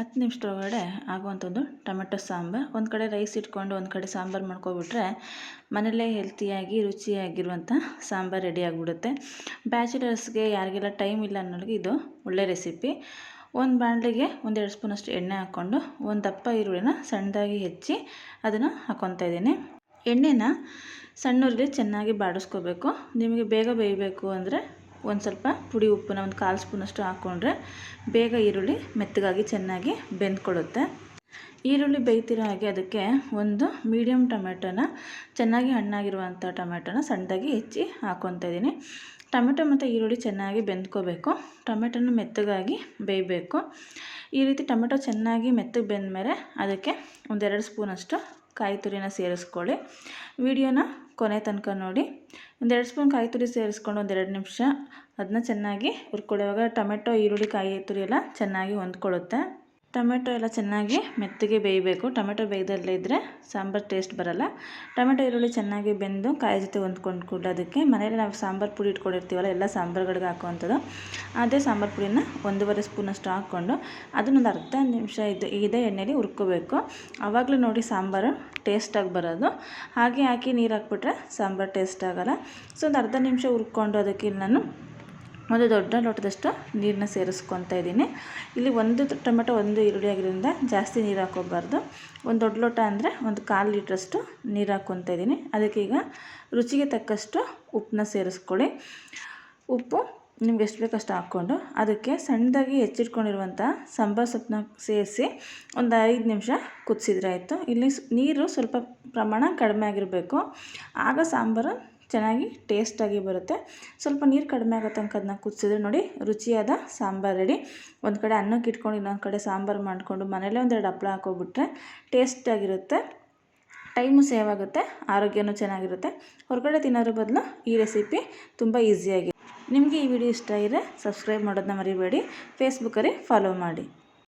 ಹತ್ತು ನಿಮಿಷದೊಳಗಡೆ ಆಗುವಂಥದ್ದು ಟೊಮೆಟೊ ಸಾಂಬಾರು. ಒಂದು ಕಡೆ ರೈಸ್ ಇಟ್ಕೊಂಡು ಒಂದು ಕಡೆ ಸಾಂಬಾರು ಮಾಡ್ಕೊಬಿಟ್ರೆ ಮನೆಯಲ್ಲೇ ಹೆಲ್ತಿಯಾಗಿ ರುಚಿಯಾಗಿರುವಂಥ ಸಾಂಬಾರು ರೆಡಿ ಆಗಿಬಿಡುತ್ತೆ. ಬ್ಯಾಚುಲರ್ಸ್ಗೆ ಯಾರಿಗೆಲ್ಲ ಟೈಮ್ ಇಲ್ಲ ಅನ್ನೋರಿಗೆ ಇದು ಒಳ್ಳೆ ರೆಸಿಪಿ ಒಂದು ಬಾಣಲೆಗೆ ಒಂದೆರಡು ಸ್ಪೂನಷ್ಟು ಎಣ್ಣೆ ಹಾಕ್ಕೊಂಡು ಒಂದು ದಪ್ಪ ಈರುಳ್ಳಿನ ಸಣ್ಣದಾಗಿ ಹೆಚ್ಚಿ ಅದನ್ನು ಹಾಕ್ಕೊತಾ ಇದ್ದೀನಿ. ಎಣ್ಣೆನ ಸಣ್ಣೂರಿಗೆ ಚೆನ್ನಾಗಿ ಬಾಡಿಸ್ಕೋಬೇಕು. ನಿಮಗೆ ಬೇಗ ಬೇಯಬೇಕು ಅಂದರೆ ಒಂದು ಸ್ವಲ್ಪ ಪುಡಿ ಉಪ್ಪನ್ನ ಒಂದು ಕಾಲು ಸ್ಪೂನಷ್ಟು ಹಾಕ್ಕೊಂಡ್ರೆ ಬೇಗ ಈರುಳ್ಳಿ ಮೆತ್ತಗಾಗಿ ಚೆನ್ನಾಗಿ ಬೆಂದ್ಕೊಡುತ್ತೆ ಈರುಳ್ಳಿ ಬೇಯ್ತಿರೋ ಹಾಗೆ ಅದಕ್ಕೆ ಒಂದು ಮೀಡಿಯಮ್ ಟೊಮೆಟೊನ, ಚೆನ್ನಾಗಿ ಹಣ್ಣಾಗಿರುವಂಥ ಟೊಮೆಟೊನ ಸಣ್ಣದಾಗಿ ಹೆಚ್ಚಿ ಹಾಕ್ಕೊತಾ ಇದ್ದೀನಿ. ಟೊಮೆಟೊ ಮತ್ತು ಈರುಳ್ಳಿ ಚೆನ್ನಾಗಿ ಬೆಂದ್ಕೋಬೇಕು. ಟೊಮೆಟೊನ ಮೆತ್ತಗಾಗಿ ಬೇಯಬೇಕು. ಈ ರೀತಿ ಟೊಮೆಟೊ ಚೆನ್ನಾಗಿ ಮೆತ್ತಗೆ ಬೆಂದ ಮೇಲೆ ಅದಕ್ಕೆ ಒಂದೆರಡು ಸ್ಪೂನಷ್ಟು ಕಾಯಿ ತುರಿನ ಸೇರಿಸ್ಕೊಳ್ಳಿ. ವಿಡಿಯೋನ ಕೊನೆ ತನಕ ನೋಡಿ. ಒಂದೆರಡು ಸ್ಪೂನ್ ಕಾಯಿ ತುರಿ ಸೇರಿಸ್ಕೊಂಡು ಒಂದೆರಡು ನಿಮಿಷ. ಅದನ್ನ ಚೆನ್ನಾಗಿ ಹುರ್ಕೊಳ್ಳುವಾಗ ಟೊಮೆಟೊ, ಈರುಳ್ಳಿ, ಕಾಯಿ ತುರಿ ಎಲ್ಲ ಚೆನ್ನಾಗಿ ಹೊಂದ್ಕೊಳ್ಳುತ್ತೆ. ಟೊಮೆಟೊ ಎಲ್ಲ ಚೆನ್ನಾಗಿ ಮೆತ್ತಗೆ ಬೇಯಬೇಕು. ಟೊಮೆಟೊ ಬೇಯ್ದಲ್ಲೇ ಇದ್ದರೆ ಸಾಂಬಾರು ಟೇಸ್ಟ್ ಬರಲ್ಲ. ಟೊಮೆಟೊ, ಈರುಳ್ಳಿ ಚೆನ್ನಾಗಿ ಬೆಂದು ಕಾಯಿ ಜೊತೆ ಹೊಂದ್ಕೊಂಡು ಕೂಡ ಅದಕ್ಕೆ ಮನೇಲಿ ನಾವು ಸಾಂಬಾರು ಪುಡಿ ಇಟ್ಕೊಂಡಿರ್ತೀವಲ್ಲ, ಎಲ್ಲ ಸಾಂಬಾರುಗಳಿಗೆ ಹಾಕುವಂಥದ್ದು, ಅದೇ ಸಾಂಬಾರು ಪುಡಿನ ಒಂದೂವರೆ ಸ್ಪೂನಷ್ಟು ಹಾಕ್ಕೊಂಡು ಅದನ್ನೊಂದು ಅರ್ಧ ನಿಮಿಷ ಇದು ಇದೇ ಎಣ್ಣೆಲಿ ಹುರ್ಕೋಬೇಕು. ಆವಾಗಲೂ ನೋಡಿ ಸಾಂಬಾರು ಟೇಸ್ಟಾಗಿ ಬರೋದು. ಹಾಗೆ ಹಾಕಿ ನೀರು ಹಾಕ್ಬಿಟ್ರೆ ಸಾಂಬಾರು ಟೇಸ್ಟ್ ಆಗೋಲ್ಲ. ಸೊ, ಒಂದು ಅರ್ಧ ನಿಮಿಷ ಹುರ್ಕೊಂಡು ಅದಕ್ಕೆ ನಾನು ಒಂದು ದೊಡ್ಡ ಲೋಟದಷ್ಟು ನೀರನ್ನ ಸೇರಿಸ್ಕೊತಾ ಇದ್ದೀನಿ. ಇಲ್ಲಿ ಒಂದು ಟೊಮೆಟೊ ಒಂದು ಈರುಳ್ಳಿ ಆಗಿರೋದ್ರಿಂದ ಜಾಸ್ತಿ ನೀರು ಹಾಕೋಬಾರ್ದು ಒಂದು ದೊಡ್ಡ ಲೋಟ ಅಂದರೆ ಒಂದು ಕಾಲು ಲೀಟ್ರಷ್ಟು ನೀರು ಹಾಕ್ಕೊತಾ ಇದ್ದೀನಿ. ಅದಕ್ಕೆ ಈಗ ರುಚಿಗೆ ತಕ್ಕಷ್ಟು ಉಪ್ಪನ್ನ ಸೇರಿಸ್ಕೊಳ್ಳಿ. ಉಪ್ಪು ನಿಮ್ಗೆ ಎಷ್ಟು ಬೇಕಷ್ಟು ಹಾಕ್ಕೊಂಡು ಅದಕ್ಕೆ ಸಣ್ಣದಾಗಿ ಹೆಚ್ಚಿಟ್ಕೊಂಡಿರುವಂಥ ಸಾಂಬಾರು ಸೊಪ್ಪನ್ನ ಸೇರಿಸಿ ಒಂದು ಐದು ನಿಮಿಷ ಕುದಿಸಿದ್ರೆ ಆಯಿತು. ಇಲ್ಲಿ ನೀರು ಸ್ವಲ್ಪ ಪ್ರಮಾಣ ಕಡಿಮೆ ಆಗಿರಬೇಕು. ಆಗ ಸಾಂಬಾರು ಚೆನ್ನಾಗಿ ಟೇಸ್ಟಾಗಿ ಬರುತ್ತೆ. ಸ್ವಲ್ಪ ನೀರು ಕಡಿಮೆ ಆಗೋ ತನಕ ಅದನ್ನ ಕುದಿಸಿದ್ರೆ ನೋಡಿ ರುಚಿಯಾದ ಸಾಂಬಾರು ರೆಡಿ. ಒಂದು ಕಡೆ ಅನ್ನಕ್ಕೆ ಇಟ್ಕೊಂಡು ಇನ್ನೊಂದು ಕಡೆ ಸಾಂಬಾರು ಮಾಡಿಕೊಂಡು ಮನೇಲೇ ಒಂದೆರಡು ಹಪ್ಪಳ ಹಾಕೋಬಿಟ್ರೆ ಟೇಸ್ಟಾಗಿರುತ್ತೆ. ಟೈಮು ಸೇವ್ ಆಗುತ್ತೆ, ಆರೋಗ್ಯನೂ ಚೆನ್ನಾಗಿರುತ್ತೆ. ಹೊರಗಡೆ ತಿನ್ನೋದ್ರ ಬದಲು ಈ ರೆಸಿಪಿ ತುಂಬ ಈಸಿಯಾಗಿ. ನಿಮಗೆ ಈ ವಿಡಿಯೋ ಇಷ್ಟ ಇದ್ದರೆ ಸಬ್ಸ್ಕ್ರೈಬ್ ಮಾಡೋದನ್ನ ಮರಿಬೇಡಿ. ಫೇಸ್ಬುಕ್ಕಲ್ಲಿ ಫಾಲೋ ಮಾಡಿ.